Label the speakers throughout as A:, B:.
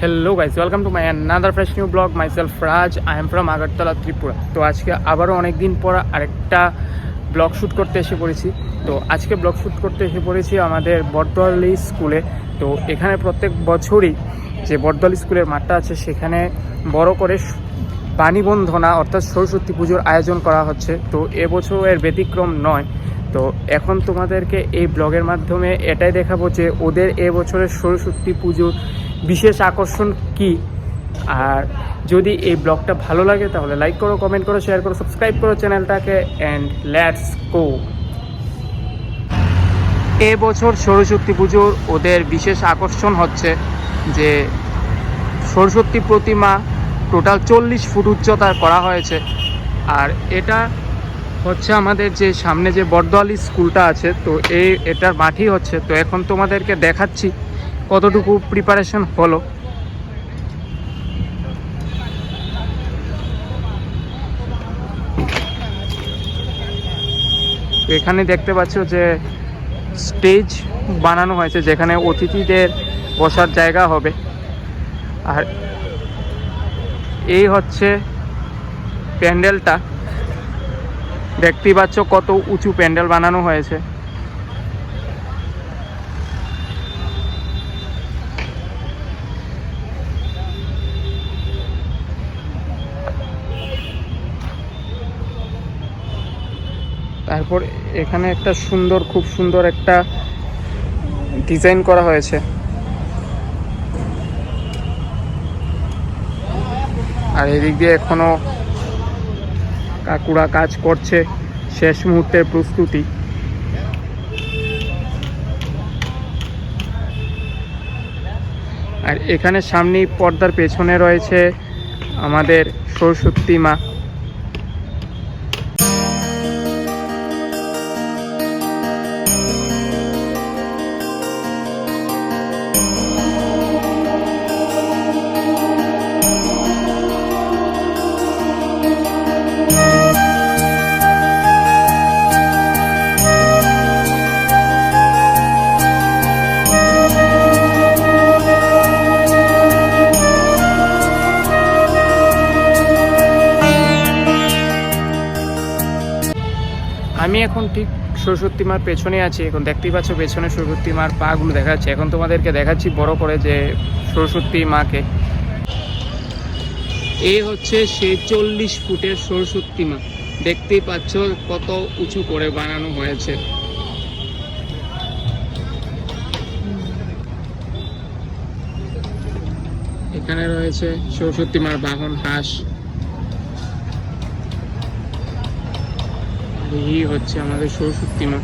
A: Hello guys welcome to my another fresh new blog myself Raj I am from Agartala Tripura তো আজকে আবারও অনেক দিন পর আরেকটা ব্লগ শ্যুট করতে এসে পড়েছি। তো আজকে ব্লগ শ্যুট করতে এসে পড়েছি আমাদের বটদলি স্কুলে। তো এখানে প্রত্যেক বছরই যে বটদলি স্কুলের মাঠটা আছে, সেখানে বড় করে বাণীবন্ধনা অর্থাৎ সরস্বতী পুজোর আয়োজন করা হচ্ছে। তো এবছর এর ব্যতিক্রম নয়। তো এখন তোমাদেরকে এই ব্লগের মাধ্যমে এটাই দেখাবো যে ওদের এবছরের সরস্বতী পুজোর বিশেষ আকর্ষণ কি? আর যদি এই ব্লগটা ভালো লাগে, তাহলে লাইক করো কমেন্ট করো শেয়ার করো সাবস্ক্রাইব করো চ্যানেলটাকে অ্যান্ড লেটস গো এবছর সরস্বতী পুজোর ওদের বিশেষ আকর্ষণ হচ্ছে যে সরস্বতী প্রতিমা টোটাল চল্লিশ ফুট উচ্চতার করা হয়েছে। আর এটা হচ্ছে আমাদের যে সামনে যে বর্দোয়ালি স্কুলটা আছে, তো এই এটার মাঠই হচ্ছে। তো এখন তোমাদেরকে দেখাচ্ছি কতটুকু প্রিপারেশন হলো? এখানে দেখতে পাচ্ছ যে স্টেজ বানানো হয়েছে, যেখানে অতিথিদের বসার জায়গা হবে। আর এই হচ্ছে প্যান্ডেলটা। দেখতেই পাচ্ছ কত উঁচু প্যান্ডেল বানানো হয়েছে। তারপর এখানে একটা সুন্দর, খুব সুন্দর একটা ডিজাইন করা হয়েছে। আর এদিক দিয়ে এখনও কাকুরা কাজ করছে, শেষ মুহূর্তের প্রস্তুতি। আর এখানে সামনেই পর্দার পেছনে রয়েছে আমাদের সরস্বতী মা। আমি এখন ঠিক সরস্বতী মার পেছনে আছি, এখন দেখতেই পাচ্ছ পেছনে সরস্বতী মার পাগুলো দেখা যাচ্ছে। এখন তোমাদেরকে দেখাচ্ছি বড় করে যে সরস্বতী মাকে। এই হচ্ছে সে চল্লিশ ফুটের সরস্বতী মা। দেখতেই পাচ্ছ কত উঁচু করে বানানো হয়েছে। এখানে রয়েছে সরস্বতী মার বাহন হাঁস। এই হচ্ছে আমাদের সৌশক্তি মা।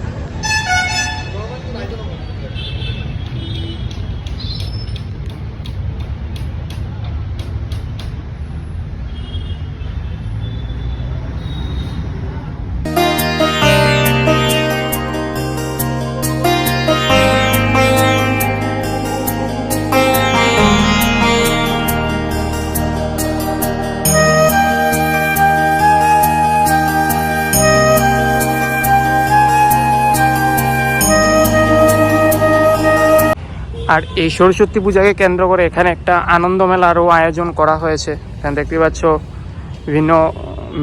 A: আর এই সরস্বতী পূজাকে কেন্দ্র করে এখানে একটা আনন্দ মেলারও আয়োজন করা হয়েছে। এখানে দেখতে পাচ্ছ বিভিন্ন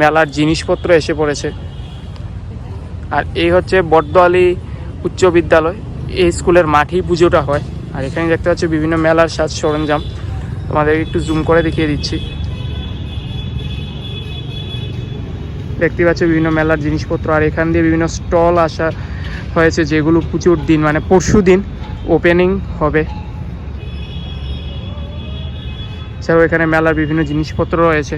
A: মেলার জিনিসপত্র এসে পড়েছে। আর এই হচ্ছে বটদোয়ালি উচ্চ বিদ্যালয়। এই স্কুলের মাঠেই পুজোটা হয়। আর এখানে দেখতে পাচ্ছ বিভিন্ন মেলার সাজ সরঞ্জাম। তোমাদের একটু জুম করে দেখিয়ে দিচ্ছি। দেখতে পাচ্ছ বিভিন্ন মেলার জিনিসপত্র। আর এখান দিয়ে বিভিন্ন স্টল আসা হয়েছে, যেগুলো পুজোর দিন মানে পরশু দিন ওপেনিং হবে। এছাড়াও এখানে মেলার বিভিন্ন জিনিসপত্র রয়েছে।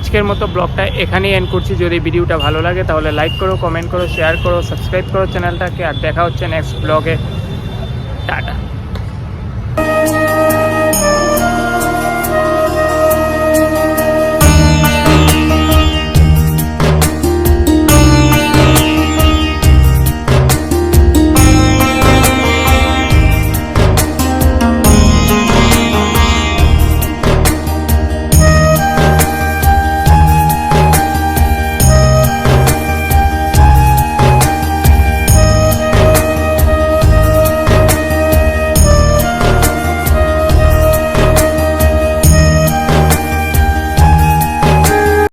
A: আজকের মতো ব্লগটা এখানেই এন্ড করছি। যদি ভিডিওটা ভালো লাগে তাহলে লাইক করো কমেন্ট করো শেয়ার করো সাবস্ক্রাইব করো চ্যানেলটাকে। আর দেখা হচ্ছে নেক্সট ব্লগে টাটা।